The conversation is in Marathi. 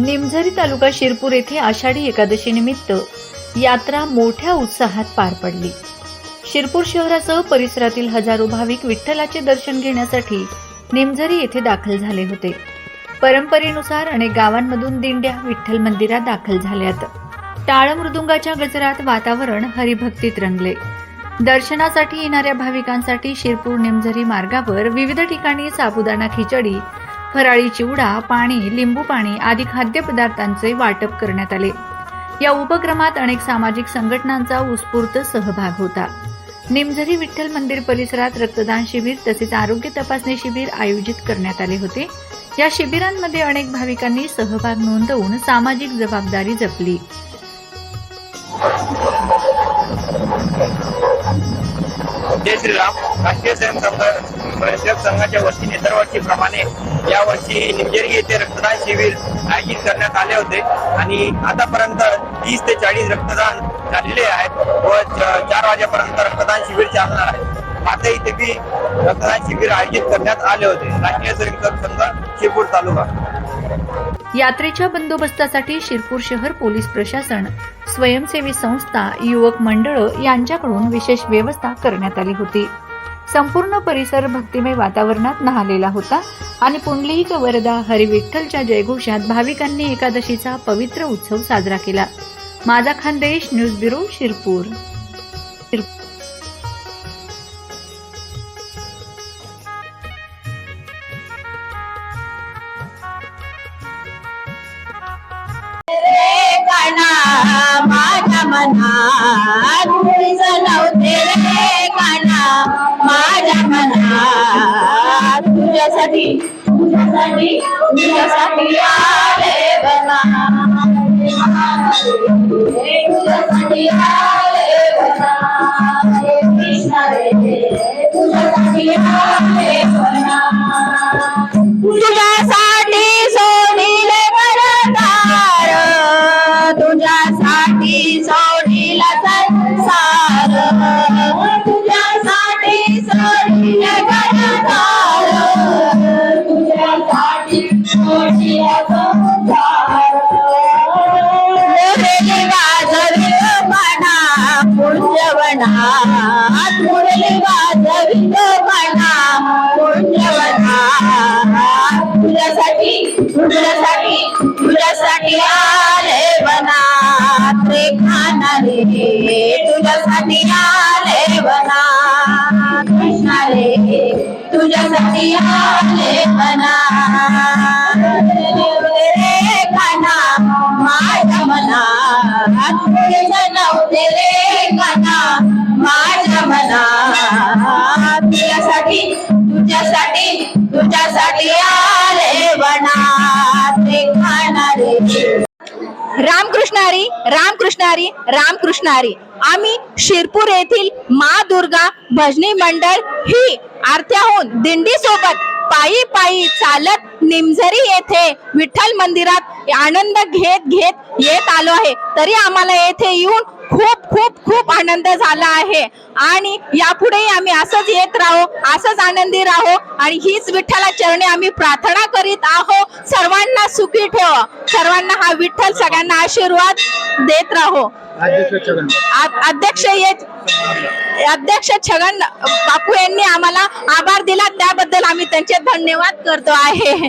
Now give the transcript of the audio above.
निमझरी तालुका शिरपूर येथे आषाढी एकादशी निमित्त यात्रा मोठ्या उत्साहात पार पडली. शिरपूर शहरासह परिसरातील हजारो भाविक विठ्ठलाचे दर्शन घेण्यासाठी निमझरी येथे दाखल झाले होते. परंपरेनुसार अनेक गावांमधून दिंड्या विठ्ठल मंदिरात दाखल झाल्यात. टाळ मृदुंगाच्या गजरात वातावरण हरिभक्तीत रंगले. दर्शनासाठी येणाऱ्या भाविकांसाठी शिरपूर निमझरी मार्गावर विविध ठिकाणी साबुदाणा खिचडी फराळी चिवडा पाणी लिंबू पाणी आदी खाद्यपदार्थांचे वाटप करण्यात आले. या उपक्रमात अनेक सामाजिक संघटनांचा उत्स्फूर्त सहभाग होता. निमझरी विठ्ठल मंदिर परिसरात रक्तदान शिबिर तसेच आरोग्य तपासणी शिबिर आयोजित करण्यात आले होते. या शिबिरांमध्ये अनेक भाविकांनी सहभाग नोंदवून सामाजिक जबाबदारी जपली. जय श्रीराम. राष्ट्रीय स्वयंसेवक स्वयंसेवक संघाच्या वतीने दरवर्षीप्रमाणे यावर्षी निमजेरी येथे रक्तदान शिबिर आयोजित करण्यात आले होते. आणि आतापर्यंत तीस ते चाळीस रक्तदान झालेले आहेत व चार वाजेपर्यंत रक्तदान शिबिर चालणार आहे. आता इथे बी रक्तदान शिबिर आयोजित करण्यात आले होते. राष्ट्रीय स्वयंसेवक संघ शिरपूर तालुका. यात्रेच्या बंदोबस्तासाठी शिरपूर शहर पोलीस प्रशासन स्वयंसेवी संस्था युवक मंडळ यांच्याकडून विशेष व्यवस्था करण्यात आली होती. संपूर्ण परिसर भक्तिमय वातावरणात न्हालेला होता आणि पुंडलिक वरदा हरिविठ्ठलच्या जयघोषात भाविकांनी एकादशीचा पवित्र उत्सव साजरा केला. माझा खानदेश न्यूज ब्युरो शिरपूर. माझ्या मनात मुळीच नव्हते रे काना माझ्या मनात तुझ्यासाठी तुझ्यासाठी तुझ्यासाठी आले बना तुझ्यासाठी आले मना मुरली वाजवी म्हणा पुण्यवना तुझ्यासाठी तुझ्यासाठी तुझ्यासाठी आले बना रे खाणारे तुझ्यासाठी आले बना कृष्णा रे तुझ्यासाठी आले बना तुझ्यासाठी तुझ्यासाठी तुझ्यासाठी आले बना खाणारे. रामकृष्णारी आम्ही शिरपूर येथील मा दुर्गा भजनी मंडळ ही आरत्याहून दिंडी सोबत पायी पायी चालत निमझरी येथे विठ्ठल मंदिरात आनंद घेत घेत येत आलो आहे. तरी आम्हाला येथे येऊन खूप खूप खूप आनंद झाला आहे. आणि यापुढेही आम्ही असंच येत राहू असंच आनंदी राहू आणि हीच विठ्ठला चरणी आम्ही प्रार्थना करीत आहो सर्वांना सुखी ठेव. सर्वांना हा विठ्ठल सगळ्यांना आशीर्वाद देत राहो. अध्यक्ष येत अध्यक्ष छगन बापू यांनी आम्हाला आभार दिला. आम्ही त्यांचे धन्यवाद करतो आहे.